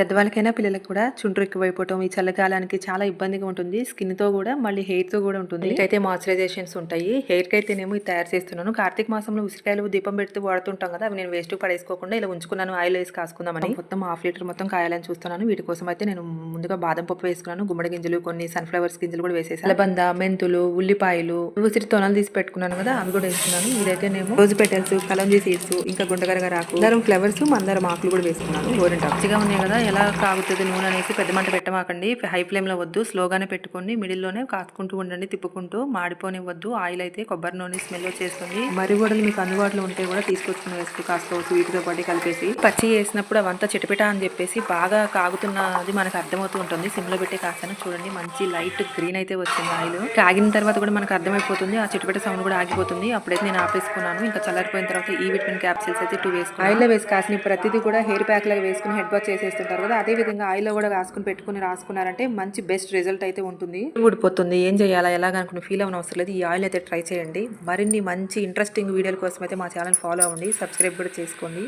పెద్దవాళ్ళకైనా పిల్లలకు కూడా చుండ్రు ఎక్కువైపోవటం ఈ చల్లకాలానికి చాలా ఇబ్బందిగా ఉంటుంది. స్కిన్తో కూడా మళ్ళీ హెయిర్తో కూడా ఉంటుంది. అయితే మాయిశ్చరైజేషన్స్ ఉంటాయి. హెయిర్కి అయితే నేను ఇది తయారు చేస్తున్నాను. కార్తీక మాసంలో ఉసిరికాయలు దీపం పెడుతూ వాడుతుంటాం కదా అవి నేను వేస్ట్ పడేసుకోకుండా ఇలా ఉంచుకున్నాను. ఆయిల్ వేసి కాసుకుందామని. మొత్తం హాఫ్ లీటర్ మొత్తం కాయాలని చూస్తున్నాను. వీటి కోసం అయితే నేను ముందుగా బాదం పప్పు వేసుకున్నాను. గుమ్మడి గింజలు కొన్ని సన్ఫ్లవర్స్ గింజలు కూడా వేసేసాను. అలబంద మెంతులు ఉల్లిపాయలు ఉసిరి తొనలు తీసి పెట్టుకున్నాను కదా అవి కూడా వేసుకున్నాను. ఇదైతే నేను రోజు పెటల్స్ కలంజీ సీడ్స్ ఇంకా గుండగరగరాకు మందారం ఫ్లవర్స్ మందారం ఆకులు కూడా వేసుకున్నాను. గోరింటాకు. పచ్చిగా ఉన్నాయి కదా ఎలా కాగుతుంది నూనె అనేసి పెద్ద మంట పెట్టమాకండి. హై ఫ్లేమ్లో వద్దు స్లోగానే పెట్టుకొని మిడిల్లోనే కాచుకుంటూ ఉండండి తిప్పుకుంటూ. మాడిపోనివ్వద్దు. ఆయిల్ అయితే కొబ్బరి నూనె స్మెల్ వచ్చేస్తుంది మరి కూడా మీకు అందుబాటులో ఉంటే కూడా తీసుకొచ్చుకుని వేస్తూ కాస్త వీటితో పాటు కలిపేసి పచ్చి వేసినప్పుడు అవంతా చిటపిట అని చెప్పేసి బాగా కాగుతున్నది మనకు అర్థమవుతూ ఉంటుంది. సిమ్లో పెట్టి కాస్తాను చూడండి. మంచి లైట్ గ్రీన్ అయితే వచ్చింది ఆయిల్. కాగిన తర్వాత కూడా మనకు అర్థమైపోతుంది. ఆ చిటపిట సౌండ్ కూడా ఆగిపోతుంది. అప్పుడైతే నేను ఆపేసుకున్నాను. ఇంకా చల్లారిపోయిన తర్వాత ఈ విటమిన్ క్యాప్సిల్స్ అయితే టూ వేసుకున్నాను. ఆయిల్లో వేసి కాసిన ప్రతిదీ కూడా హెయిర్ ప్యాక్ లాగా వేసుకుని హెడ్ వాష్ చేసేస్తుంటారు కదా అదే విధంగా ఆయిల్లో కూడా రాసుకుని పెట్టుకుని రాసుకున్నారంటే మంచి బెస్ట్ రిజల్ట్ అయితే ఉంటుంది. ఊడిపోతుంది ఏం చేయాలా ఎలాగ అనుకుని ఫీల్ అవ్వని అవసరం లేదు. ఈ ఆయిల్ అయితే ట్రై చేయండి. మరిన్ని మంచి ఇంట్రెస్టింగ్ వీడియోల కోసం అయితే మా ఛానల్ ఫాలో అవ్వండి సబ్స్క్రైబ్ కూడా చేసుకోండి.